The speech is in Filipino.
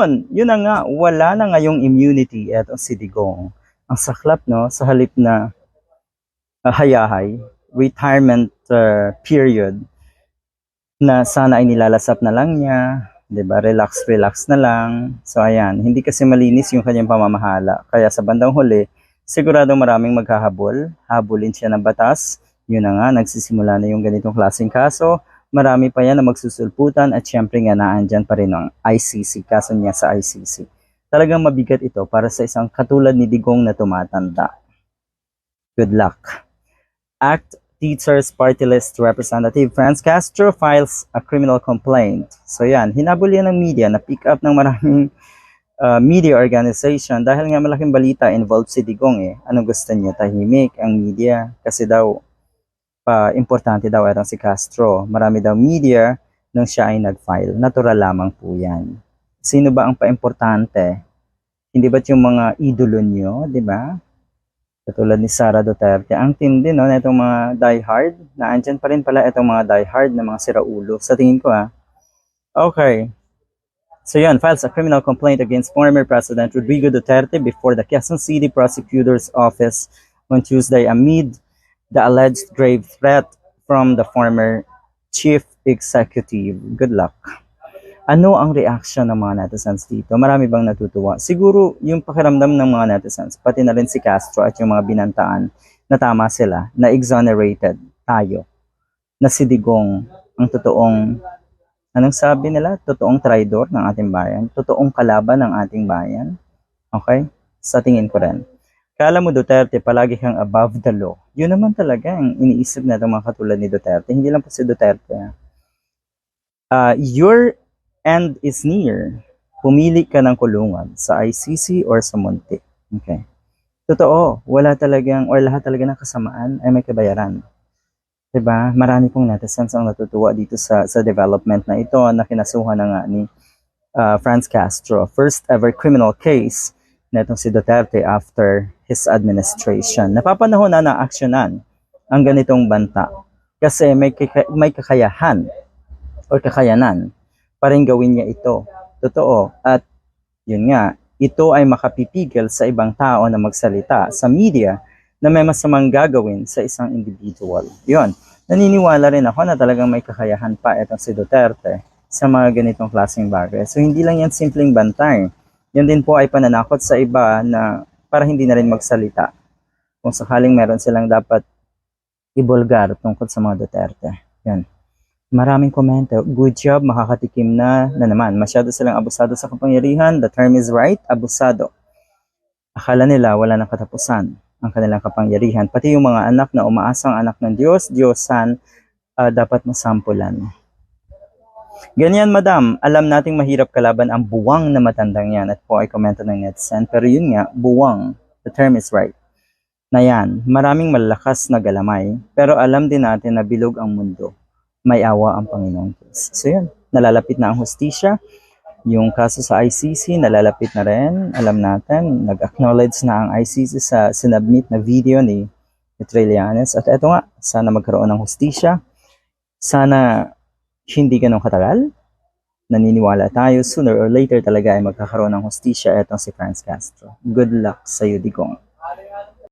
Ngayon, yun na nga, wala na ngayong immunity etong si Digong. Ang saklap, no? Sa halip na uh, hayahay, retirement uh, period, na sana ay nilalasap na lang niya, 'di ba? Relax, relax na lang. So ayan, hindi kasi malinis yung kanyang pamamahala. Kaya sa bandang huli, sigurado maraming maghahabol, habulin siya ng batas. Yun na nga, nagsisimula na yung ganitong klaseng kaso. Marami pa yan na magsusulputan at syempre nga naandyan pa rin ang ICC, kaso niya sa ICC. Talagang mabigat ito para sa isang katulad ni Digong na tumatanda. Good luck. Act Teachers Party List Representative Franz Castro files a criminal complaint. So yan, hinabol yan ng media na pick up ng maraming uh, media organization dahil nga malaking balita involved si Digong eh. Anong gusto niya? Tahimik ang media kasi daw pa importante daw itong si Castro. Marami daw media nung siya ay nag-file. Natural lamang po yan. Sino ba ang pa-importante? Hindi ba't yung mga idolo nyo, di ba? Katulad ni Sara Duterte. Ang tindi, no, na itong mga die-hard, na andyan pa rin pala itong mga die-hard na mga siraulo. Sa tingin ko, ah. Okay. So yan, files a criminal complaint against former President Rodrigo Duterte before the Quezon City Prosecutor's Office on Tuesday amid the alleged grave threat from the former chief executive. Good luck. Ano ang reaction ng mga netizens dito? Marami bang natutuwa? Siguro yung pakiramdam ng mga netizens, pati na rin si Castro at yung mga binantaan na tama sila, na exonerated tayo, na si Digong ang totoong, anong sabi nila? Totoong traidor ng ating bayan, totoong kalaban ng ating bayan. Okay? Sa tingin ko rin. Kala mo Duterte, palagi kang above the law. Yun naman talaga ang iniisip na mga katulad ni Duterte. Hindi lang po si Duterte. Uh, your end is near. Pumili ka ng kulungan sa ICC or sa Monte. Okay. Totoo, wala talagang, or lahat talaga ng kasamaan ay may kabayaran. 'Di ba? Marami pong netizens ang natutuwa dito sa sa development na ito na kinasuhan na nga ni uh, Franz Castro. First ever criminal case na itong si Duterte after his administration. Napapanahon na na aksyonan ang ganitong banta kasi may, kaka- may kakayahan o kakayanan pa rin gawin niya ito. Totoo. At yun nga, ito ay makapipigil sa ibang tao na magsalita sa media na may masamang gagawin sa isang individual. Yun. Naniniwala rin ako na talagang may kakayahan pa itong si Duterte sa mga ganitong klaseng bagay. So hindi lang yan simpleng bantay. Yan din po ay pananakot sa iba na para hindi na rin magsalita. Kung sakaling meron silang dapat ibulgar tungkol sa mga Duterte. Yan. Maraming komento. Good job, makakatikim na na naman. Masyado silang abusado sa kapangyarihan. The term is right, abusado. Akala nila wala nang katapusan ang kanilang kapangyarihan. Pati yung mga anak na umaasang anak ng Diyos, Diyosan, uh, dapat masampulan. Ganyan, madam. Alam nating mahirap kalaban ang buwang na matandang yan. At po ay komento ng netizen. Pero yun nga, buwang. The term is right. Na yan, maraming malakas na galamay. Pero alam din natin na bilog ang mundo may awa ang Panginoong Diyos. So yun, nalalapit na ang hostisya. Yung kaso sa ICC, nalalapit na rin. Alam natin, nag-acknowledge na ang ICC sa sinubmit na video ni Trillanes. At eto nga, sana magkaroon ng hostisya. Sana hindi ganun katagal. Naniniwala tayo, sooner or later talaga ay magkakaroon ng hostisya. Etong si Franz Castro. Good luck sa iyo, Digong.